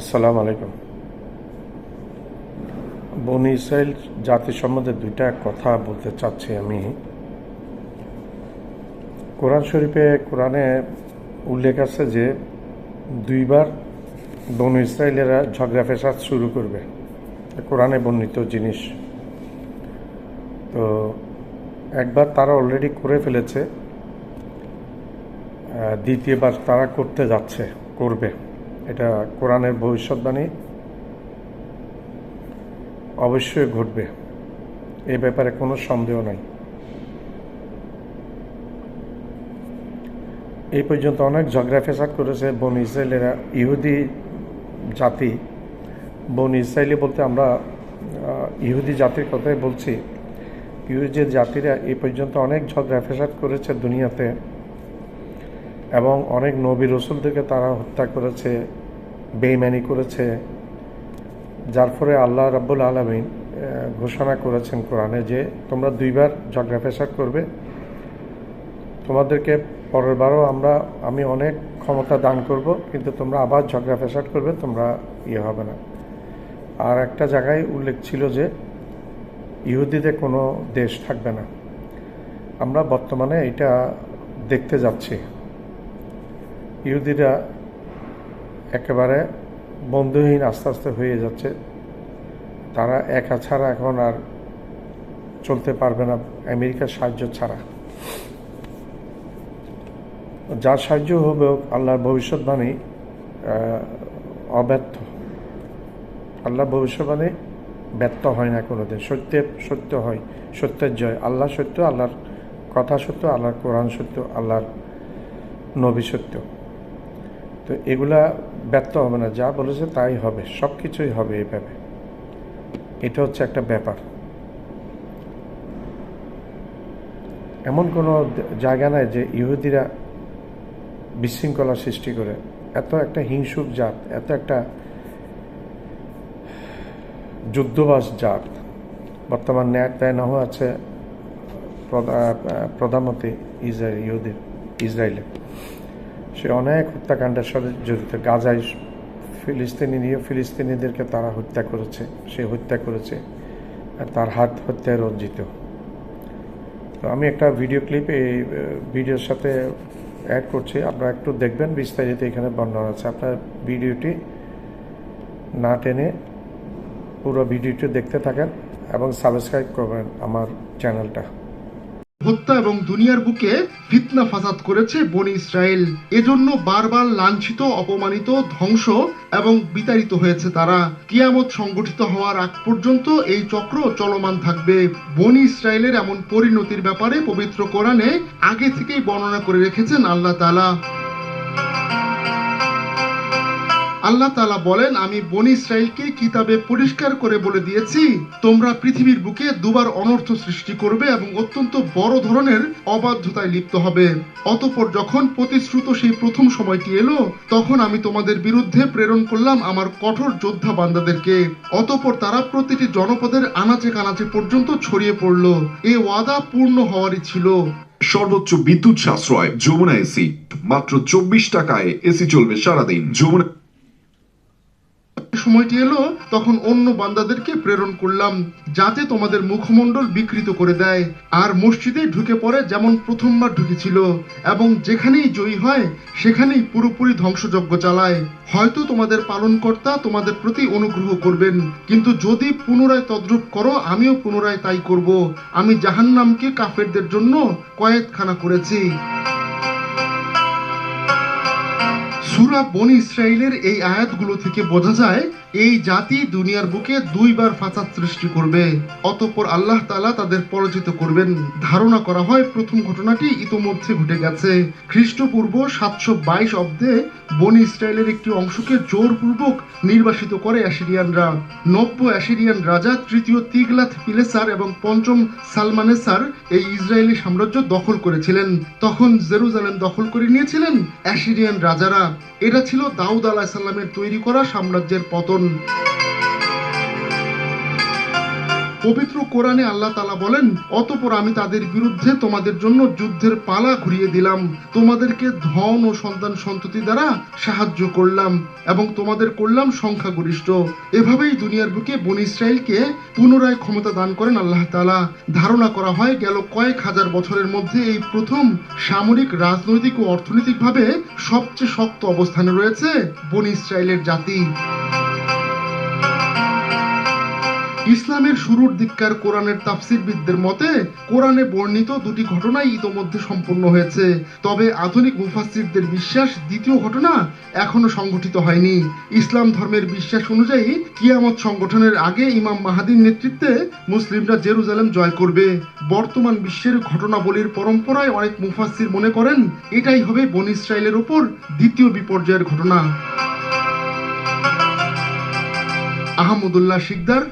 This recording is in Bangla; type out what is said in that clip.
আসসালামু আলাইকুম। বন ইসরায়েল জাতি সম্বন্ধে দুইটা কথা বলতে চাচ্ছি আমি। কোরআন শরীফে, কোরআনে উল্লেখ আছে যে দুইবার বন ইসরায়েলেরা ঝগড়া ফেসাদ শুরু করবে। কোরআনে বর্ণিত জিনিস। তো একবার তারা অলরেডি করে ফেলেছে দ্বিতীয়বার তারা করতে যাচ্ছে, করবে। এটা কোরআনের ভবিষ্যৎবাণী অবশ্যই ঘটবে। এ ব্যাপারে কোনো সন্দেহ নাই। এই পর্যন্ত অনেক ঝগড়া ফেসাদ করেছে বন ইসরায়েলেরা। ইহুদি জাতি, বন ইসরায়েলি বলতে আমরা ইহুদি জাতির কথাই বলছি। ইহুদি জাতিরা এই পর্যন্ত অনেক ঝগড়া ফেসাদ করেছে দুনিয়াতে এবং অনেক নবী রসুলদেরকে তারা হত্যা করেছে। বেইমানি করেছে, যার ফলে আল্লাহ রাব্বুল আলমিন ঘোষণা করেছেন কোরআনে যে তোমরা দুইবার ঝগড়া ফেসাদ করবে। তোমাদেরকে পরের বারও আমরা, আমি অনেক ক্ষমতা দান করব, কিন্তু তোমরা আবার ঝগড়া ফেসাদ করবে, তোমরা ইয়ে হবে না। আর একটা জায়গায় উল্লেখ ছিল যে ইহুদিদের কোনো দেশ থাকবে না। আমরা বর্তমানে এটা দেখতে যাচ্ছি। ইহুদিরা একেবারে বন্ধুহীন আস্তে আস্তে হয়ে যাচ্ছে। তারা একা ছাড়া এখন আর চলতে পারবে না আমেরিকার সাহায্য ছাড়া। যার সাহায্য হবে আল্লাহর ভবিষ্যৎবাণী অব্যর্থ। আল্লাহ ভবিষ্যৎবাণী ব্যর্থ হয় না কোনোদিন। সত্যের সত্য হয়, সত্যের জয়। আল্লাহ সত্য, আল্লাহর কথা সত্য, আল্লাহর কোরআন সত্য, আল্লাহর নবী সত্য। তো এগুলা ব্যর্থ হবে না, যা বলেছে তাই হবে, সব কিছুই হবে এইভাবে। এটা হচ্ছে একটা ব্যাপার। এমন কোনো জায়গা নাই যে ইহুদিরা বিশৃঙ্খলা সৃষ্টি করে। এত একটা হিংসুক জাত, এত একটা যুদ্ধবাস জাত। বর্তমান নেতান্যাহু আছে প্রধা- প্রধানমন্ত্রী ইসরায়েল ইহুদির ইসরায়েলে সে অনেক হত্যাকাণ্ডের সাথে জড়িত। গাজায় ফিলিস্তিনি নিয়ে, ফিলিস্তিনিদেরকে তারা হত্যা করেছে, সে হত্যা করেছে, আর তার হাত হত্যায় রঞ্জিত। তো আমি একটা ভিডিও ক্লিপ এই ভিডিওর সাথে অ্যাড করছি। আপনারা একটু দেখবেন, বিস্তারিত এখানে বর্ণনা আছে। আপনার ভিডিওটি না টেনে পুরো ভিডিওটি দেখতে থাকেন এবং সাবস্ক্রাইব করবেন আমার চ্যানেলটা। হত্যা এবং দুনিয়ার বুকে ফিতনা ফাসাদ করেছে বনি ইসরায়েল। এজন্য বারবার লাঞ্ছিত, অপমানিত, ধ্বংস এবং বিতাড়িত হয়েছে তারা। কিয়ামত সংগঠিত হওয়ার আগ পর্যন্ত এই চক্র চলমান থাকবে। বনি ইসরায়েলের এমন পরিণতির ব্যাপারে পবিত্র কোরআনে আগে থেকেই বর্ণনা করে রেখেছেন আল্লাহ তাআলা। আল্লাহ তালা বলেন, আমি বনি ইসরায়েলকে কিতাবে পরিষ্কার করে বলে দিয়েছি, তোমরা পৃথিবীর বুকে দুবার অনর্থ সৃষ্টি করবে এবং অত্যন্ত বড় ধরনের অবাধ্যতায় লিপ্ত হবে। অতঃপর যখন প্রতিশ্রুত সেই প্রথম সময়টি এলো, তখন আমি তোমাদের বিরুদ্ধে প্রেরণ করলাম আমার কঠোর যোদ্ধা বান্দাদেরকে। অতঃপর তারা প্রতিটি জনপদের আনাচে কানাচে পর্যন্ত ছড়িয়ে পড়ল। এ ওয়াদা পূর্ণ হওয়ারই ছিল। সর্বোচ্চ বিদ্যুৎ সাশ্রয়, যমুনা এসি। মাত্র চব্বিশ টাকায় এসি চলবে সারাদিন। যমুনা সময়টি এলো, তখন অন্য বান্দাদেরকে প্রেরণ করলাম, যাতে তোমাদের মুখমণ্ডল বিকৃত করে দেয়। আর মসজিদে ঢুকে পড়ে যেমন প্রথমবার ঢুকেছিল, এবং যেখানেই জয়ী হয়, সেখানেই পুরোপুরি ধ্বংসযজ্ঞ চালায়। হয়তো তোমাদের পালনকর্তা তোমাদের প্রতি অনুগ্রহ করবেন, কিন্তু যদি পুনরায় তদ্রূপ করো, আমিও পুনরায় তাই করব। আমি জাহান্নামকে কাফেরদের জন্য কয়েদখানা করেছি। সুরা বনি ইসরায়েলের এই আয়াতগুলো থেকে বোঝা যায়, এই জাতি দুনিয়ার বুকে দুইবার ফাসাদ সৃষ্টি করবে। অতঃপর আল্লাহ তাআলা তাদের পরাজিত করবেন। ধারণা করা হয় প্রথম ঘটনাটি ইতোমধ্যে ঘটে গেছে। খ্রিস্টপূর্ব সাতশো বাইশ অব্দে বনি ইসরায়েলের একটি অংশকে জোরপূর্বক নির্বাসিত করে অ্যাসিরিয়ানরা। নব্য অ্যাসিরিয়ান রাজা তৃতীয় তিগলাথ পিলেসার এবং পঞ্চম সালমানেসার এই ইসরায়েলি সাম্রাজ্য দখল করেছিলেন। তখন জেরুজালেম দখল করে নিয়েছিলেন অ্যাসিরিয়ান রাজারা। এটা ছিল দাউদ আলাহিসাল্লামের তৈরি করা সাম্রাজ্যের পতন। পবিত্র কোরআনে আল্লাহ তালা বলেন, অতপর আমি তাদের বিরুদ্ধে তোমাদের জন্য যুদ্ধের পালা ঘুরিয়ে দিলাম। তোমাদেরকে ধন ও সন্তান সন্ততি দ্বারা সাহায্য করলাম এবং তোমাদের করলাম সংখ্যাগরিষ্ঠ। এভাবেই দুনিয়ার বুকে বন ইসরায়েলকে পুনরায় ক্ষমতা দান করেন আল্লাহ তালা ধারণা করা হয়, গেল কয়েক হাজার বছরের মধ্যে এই প্রথম সামরিক, রাজনৈতিক ও অর্থনৈতিকভাবে সবচেয়ে শক্ত অবস্থানে রয়েছে বন ইসরায়েলের জাতি। ইসলামের শুরুর দিককার কোরআনের তাফসিরবিদদের মতে, কোরআনে বর্ণিত দুটি ঘটনাই ইতোমধ্যে সম্পন্ন হয়েছে। তবে আধুনিক মুফাসসিরদের বিশ্বাস দ্বিতীয় ঘটনা এখনও সংঘটিত হয়নি। ইসলাম ধর্মের বিশ্বাস অনুযায়ী কিয়ামত সংগঠনের আগে ইমাম মাহাদির নেতৃত্বে মুসলিমরা জেরুজালেম জয় করবে। বর্তমান বিশ্বের ঘটনাবলীর পরম্পরায় অনেক মুফাসসির মনে করেন, এটাই হবে বন ইসরায়েলের উপর দ্বিতীয় বিপর্যয়ের ঘটনা। আহমদুল্লাহ শিকদার